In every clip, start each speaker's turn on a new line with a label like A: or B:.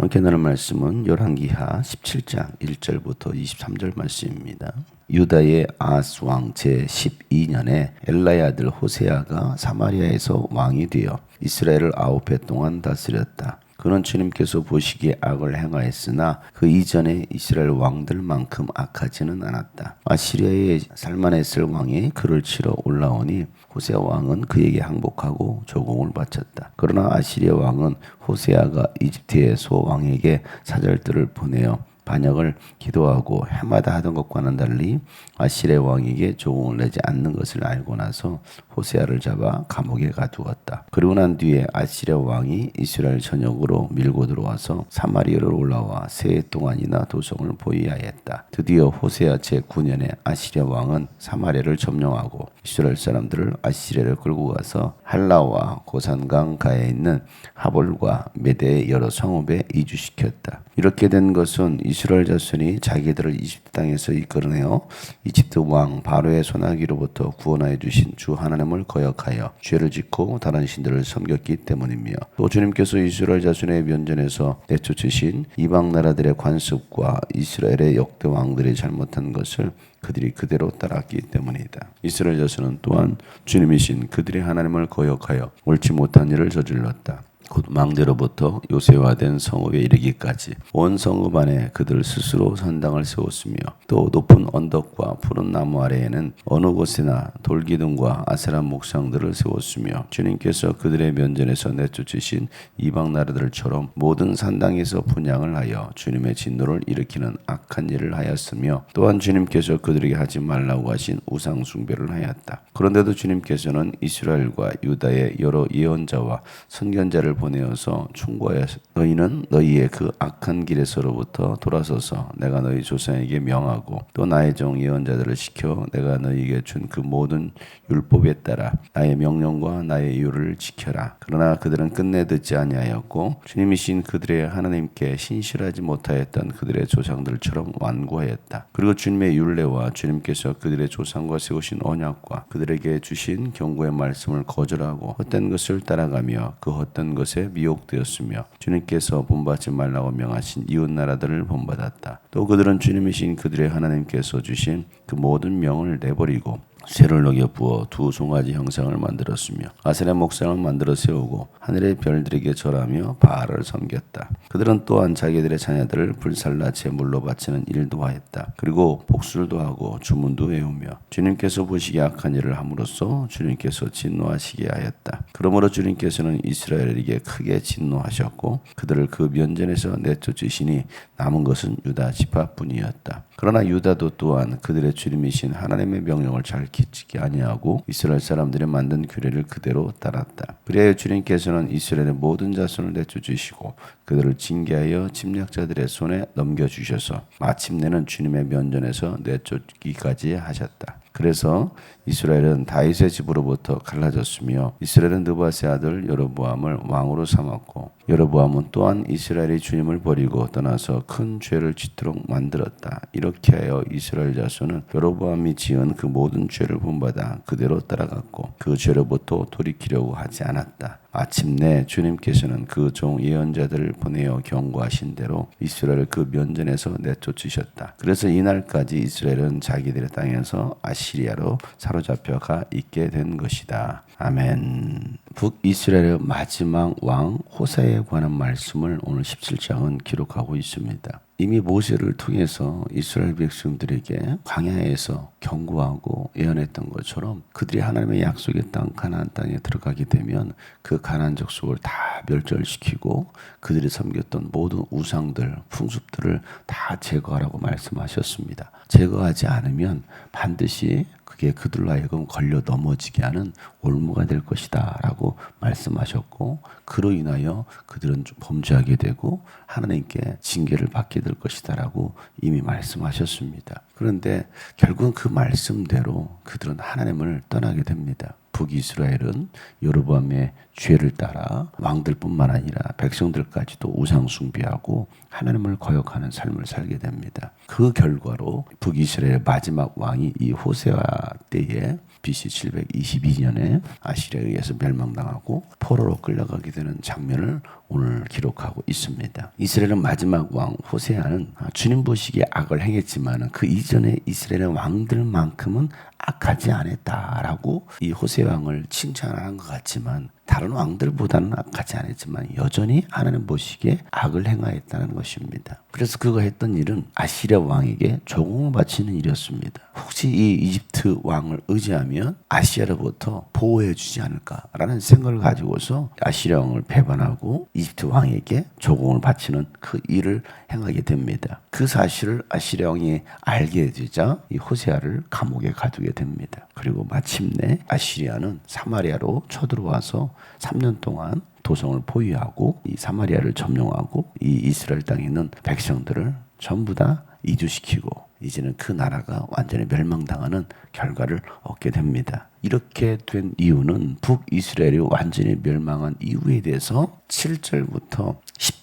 A: 함께 나눌 말씀은 열왕기하 17장 1절부터 23절 말씀입니다. 유다의 아스 왕 제 12년에 엘라의 아들 호세아가 사마리아에서 왕이 되어 이스라엘을 아홉 해 동안 다스렸다. 그는 주님께서 보시기에 악을 행하였으나 그 이전에 이스라엘 왕들만큼 악하지는 않았다. 아시리아의 살만했을 왕이 그를 치러 올라오니 호세아 왕은 그에게 항복하고 조공을 바쳤다. 그러나 아시리아 왕은 호세아가 이집트의 소 왕에게 사절들을 보내어 반역을 기도하고 해마다 하던 것과는 달리 아시레 왕에게 조공을 내지 않는 것을 알고 나서 호세아를 잡아 감옥에 가두었다. 그리고 난 뒤에 아시레 왕이 이스라엘 전역으로 밀고 들어와서 사마리아를 올라와 세해 동안이나 도성을 보이하였다. 드디어 호세아 제 9년에 아시레 왕은 사마리아를 점령하고 이스라엘 사람들을 아시레를 끌고 가서 할라와 고산강 가에 있는 하볼과 메대의 여러 성읍에 이주시켰다. 이렇게 된 것은 이스 라엘 자손이 자기들을 이집트 땅에서 이끌어내어 이집트 왕 바로의 손아귀로부터 구원하여 주신 주 하나님을 거역하여 죄를 짓고 다른 신들을 섬겼기 때문이며 또 주님께서 이스라엘 자손의 면전에서 내쫓으신 이방 나라들의 관습과 이스라엘의 역대 왕들이 잘못한 것을 그들이 그대로 따랐기 때문이다. 이스라엘 자손은 또한 주님이신 그들의 하나님을 거역하여 옳지 못한 일을 저질렀다. 곧 망대로부터 요새화된 성읍에 이르기까지 온 성읍 안에 그들 스스로 선당을 세웠으며 또 높은 언덕과 푸른 나무 아래에는 어느 곳에나 돌기둥과 아세라 목상들을 세웠으며 주님께서 그들의 면전에서 내쫓으신 이방 나라들처럼 모든 산당에서 분양을 하여 주님의 진노를 일으키는 악한 일을 하였으며 또한 주님께서 그들에게 하지 말라고 하신 우상 숭배를 하였다. 그런데도 주님께서는 이스라엘과 유다의 여러 예언자와 선견자를 보내어서 충고하여 너희는 너희의 그 악한 길에서로부터 돌아서서 내가 너희 조상에게 명하고 또 나의 종 예언자들을 시켜 내가 너희에게 준 그 모든 율법에 따라 나의 명령과 나의 율을 지켜라. 그러나 그들은 끝내 듣지 아니하였고 주님이신 그들의 하나님께 신실하지 못하였던 그들의 조상들처럼 완고하였다. 그리고 주님의 율례와 주님께서 그들의 조상과 세우신 언약과 그들에게 주신 경고의 말씀을 거절하고 헛된 것을 따라가며 그 헛된 것에 미혹되었으며 주님께서 본받지 말라고 명하신 이웃 나라들을 본받았다. 또 그들은 주님이신 그들의 하나님께서 주신 그 모든 명을 내버리고 쇠를 녹여 부어 두 송아지 형상을 만들었으며 아세라 목상을 만들어 세우고 하늘의 별들에게 절하며 바알을 섬겼다. 그들은 또한 자기들의 자녀들을 불살라 제물로 바치는 일도 하였다. 그리고 복술도 하고 주문도 외우며 주님께서 보시기 악한 일을 함으로써 주님께서 진노하시게 하였다. 그러므로 주님께서는 이스라엘에게 크게 진노하셨고 그들을 그 면전에서 내쫓으시니 남은 것은 유다 지파뿐이었다. 그러나 유다도 또한 그들의 주님이신 하나님의 명령을 잘 지키지 아니하고 이스라엘 사람들이 만든 규례를 그대로 따랐다. 그래야 주님께서는 이스라엘의 모든 자손을 내쫓으시고 그들을 징계하여 침략자들의 손에 넘겨 주셔서 마침내는 주님의 면전에서 내쫓기까지 하셨다. 그래서 이스라엘은 다윗의 집으로부터 갈라졌으며 이스라엘은 느바스의 아들 여로보암을 왕으로 삼았고 여로보암은 또한 이스라엘이 주님을 버리고 떠나서 큰 죄를 짓도록 만들었다. 이렇게 하여 이스라엘 자손은 여로보암이 지은 그 모든 죄를 본받아 그대로 따라갔고 그 죄로부터 돌이키려고 하지 않았다. 아침내 주님께서는 그 종 예언자들을 보내어 경고하신 대로 이스라엘을 그 면전에서 내쫓으셨다. 그래서 이날까지 이스라엘은 자기들의 땅에서 아시리아로 사로잡혀가 있게 된 것이다. 아멘. 북이스라엘의 마지막 왕 호세에 관한 말씀을 오늘 17장은 기록하고 있습니다. 이미 모세를 통해서 이스라엘 백성들에게 광야에서 경고하고 예언했던 것처럼 그들이 하나님의 약속의 땅 가나안 땅에 들어가게 되면 그 가나안 족속을 다 멸절시키고 그들이 섬겼던 모든 우상들, 풍습들을 다 제거하라고 말씀하셨습니다. 제거하지 않으면 반드시 그게 그들로 하여금 걸려 넘어지게 하는 올무가 될 것이다라고 말씀하셨고 그로 인하여 그들은 범죄하게 되고 하나님께 징계를 받게 될 것이다라고 이미 말씀하셨습니다. 그런데 결국은 그 말씀대로 그들은 하나님을 떠나게 됩니다. 북이스라엘은 여로보암의 죄를 따라 왕들뿐만 아니라 백성들까지도 우상 숭배하고 하나님을 거역하는 삶을 살게 됩니다. 그 결과로 북이스라엘 마지막 왕이 이 호세아 때에 BC 722년에 아시리아에 의해서 멸망당하고 포로로 끌려가게 되는 장면을 오늘 기록하고 있습니다. 이스라엘은 마지막 왕 호세아는 주님 보시기에 악을 행했지만 그 이전에 이스라엘 왕들만큼은 악하지 않았다라고 이 호세 왕을 칭찬하는 것 같지만 다른 왕들보다는 악하지 않았지만 여전히 하나님 보시기에 악을 행하였다는 것입니다. 그래서 그가 했던 일은 아시리아 왕에게 조공을 바치는 일이었습니다. 혹시 이 이집트 왕을 의지하면 아시아로부터 보호해 주지 않을까라는 생각을 가지고서 아시리아 왕을 배반하고 이집트 왕에게 조공을 바치는 그 일을 행하게 됩니다. 그 사실을 아시리아 왕이 알게 되자 이 호세아를 감옥에 가두게 됩니다. 그리고 마침내 아시리아는 사마리아로 쳐들어와서 3년 동안 도성을 포위하고 이 사마리아를 점령하고 이 이스라엘 땅에 있는 백성들을 전부 다 이주시키고 이제는 그 나라가 완전히 멸망당하는 결과를 얻게 됩니다. 이렇게 된 이유는 북이스라엘이 완전히 멸망한 이유에 대해서 7절부터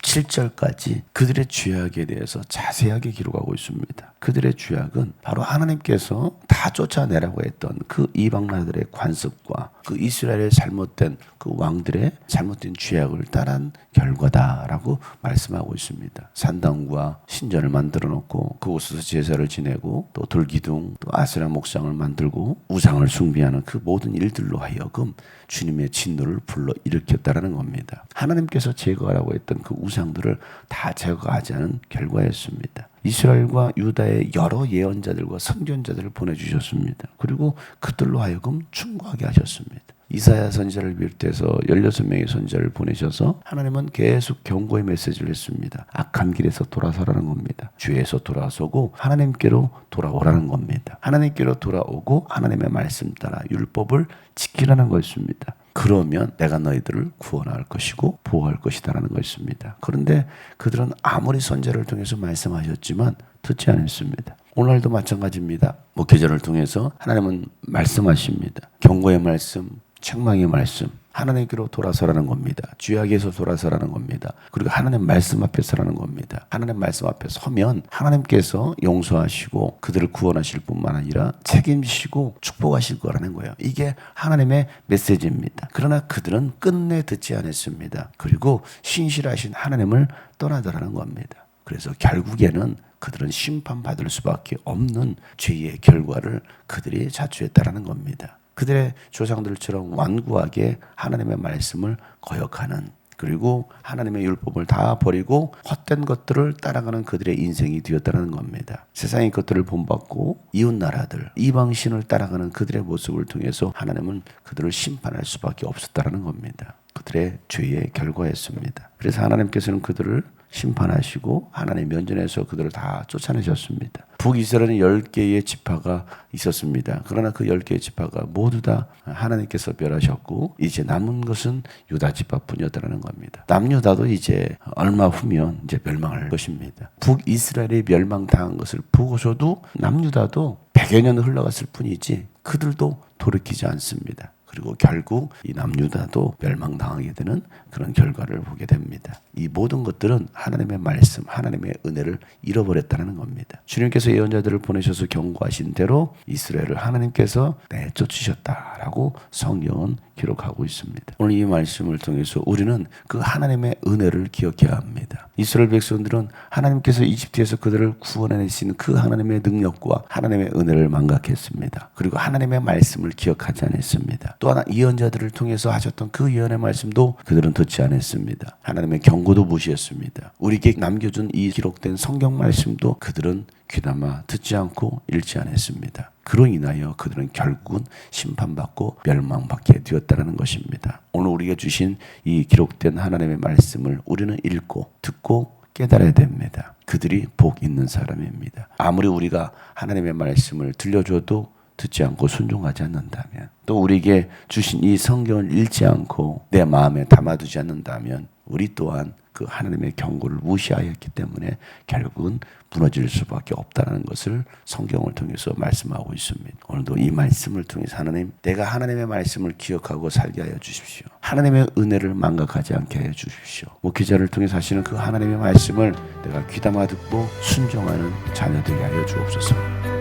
A: 17절까지 그들의 죄악에 대해서 자세하게 기록하고 있습니다. 그들의 죄악은 바로 하나님께서 다 쫓아내라고 했던 그 이방 나라들의 관습과 그 이스라엘의 잘못된 그 왕들의 잘못된 죄악을 따른 결과다라고 말씀하고 있습니다. 산당과 신전을 만들어 놓고 그곳에서 제사를 지내고 또 돌기둥 또 아스라 목상을 만들고 우상을 숭배하는 그 모든 일들로 하여금 주님의 진노를 불러 일으켰다라는 겁니다. 하나님께서 제거하라고 했던 그 우상 들을 다 제거하지 않은 결과였습니다. 이스라엘과 유다의 여러 예언자들과 선견자들을 보내주셨습니다. 그리고 그들로 하여금 충고하게 하셨습니다. 이사야 선지자를 비롯해서 16명의 선지자를 보내셔서 하나님은 계속 경고의 메시지를 했습니다. 악한 길에서 돌아서라는 겁니다. 죄에서 돌아서고 하나님께로 돌아오라는 겁니다. 하나님께로 돌아오고 하나님의 말씀 따라 율법을 지키라는 것입니다. 그러면 내가 너희들을 구원할 것이고 보호할 것이다라는 것입니다. 그런데 그들은 아무리 선제를 통해서 말씀하셨지만 듣지 않았습니다. 오늘도 마찬가지입니다. 목회자를 통해서 하나님은 말씀하십니다. 경고의 말씀, 책망의 말씀, 하나님께로 돌아서라는 겁니다. 죄악에서 돌아서라는 겁니다. 그리고 하나님 말씀 앞에 서라는 겁니다. 하나님 말씀 앞에 서면 하나님께서 용서하시고 그들을 구원하실 뿐만 아니라 책임지시고 축복하실 거라는 거예요. 이게 하나님의 메시지입니다. 그러나 그들은 끝내 듣지 않았습니다. 그리고 신실하신 하나님을 떠나더라는 겁니다. 그래서 결국에는 그들은 심판받을 수밖에 없는 죄의 결과를 그들이 자초했다라는 겁니다. 그들의 조상들처럼 완고하게 하나님의 말씀을 거역하는 그리고 하나님의 율법을 다 버리고 헛된 것들을 따라가는 그들의 인생이 되었다는 겁니다. 세상의 것들을 본받고 이웃 나라들, 이방 신을 따라가는 그들의 모습을 통해서 하나님은 그들을 심판할 수밖에 없었다는 겁니다. 그들의 죄의 결과였습니다. 그래서 하나님께서는 그들을 심판하시고 하나님 면전에서 그들을 다 쫓아내셨습니다. 북이스라엘은 10개의 지파가 있었습니다. 그러나 그 10개의 지파가 모두 다 하나님께서 멸하셨고 이제 남은 것은 유다 지파뿐이었다는 겁니다. 남유다도 이제 얼마 후면 이제 멸망할 것입니다. 북이스라엘이 멸망당한 것을 보고서도 남유다도 100여 년 흘러갔을 뿐이지 그들도 돌이키지 않습니다. 그리고 결국 이 남유다도 멸망당하게 되는 그런 결과를 보게 됩니다. 이 모든 것들은 하나님의 말씀, 하나님의 은혜를 잃어버렸다는 겁니다. 주님께서 예언자들을 보내셔서 경고하신 대로 이스라엘을 하나님께서 내쫓으셨다라고 성경은 기록하고 있습니다. 오늘 이 말씀을 통해서 우리는 그 하나님의 은혜를 기억해야 합니다. 이스라엘 백성들은 하나님께서 이집트에서 그들을 구원해내신 그 하나님의 능력과 하나님의 은혜를 망각했습니다. 그리고 하나님의 말씀을 기억하지 않았습니다. 또 하나 예언자들을 통해서 하셨던 그 예언의 말씀도 그들은 듣지 않았습니다. 하나님의 경고도 무시했습니다. 우리에게 남겨준 이 기록된 성경 말씀도 그들은 귀담아 듣지 않고 읽지 않았습니다. 그로 인하여 그들은 결국은 심판받고 멸망받게 되었다는 것입니다. 오늘 우리가 주신 이 기록된 하나님의 말씀을 우리는 읽고 듣고 깨달아야 됩니다. 그들이 복 있는 사람입니다. 아무리 우리가 하나님의 말씀을 들려줘도 듣지 않고 순종하지 않는다면 또 우리에게 주신 이 성경을 읽지 않고 내 마음에 담아두지 않는다면 우리 또한 그 하나님의 경고를 무시하였기 때문에 결국은 무너질 수밖에 없다는 것을 성경을 통해서 말씀하고 있습니다. 오늘도 이 말씀을 통해서 하나님, 내가 하나님의 말씀을 기억하고 살게 하여 주십시오. 하나님의 은혜를 망각하지 않게 하여 주십시오. 목회자를 통해 하시는 그 하나님의 말씀을 내가 귀담아 듣고 순종하는 자녀되게 하여 주옵소서.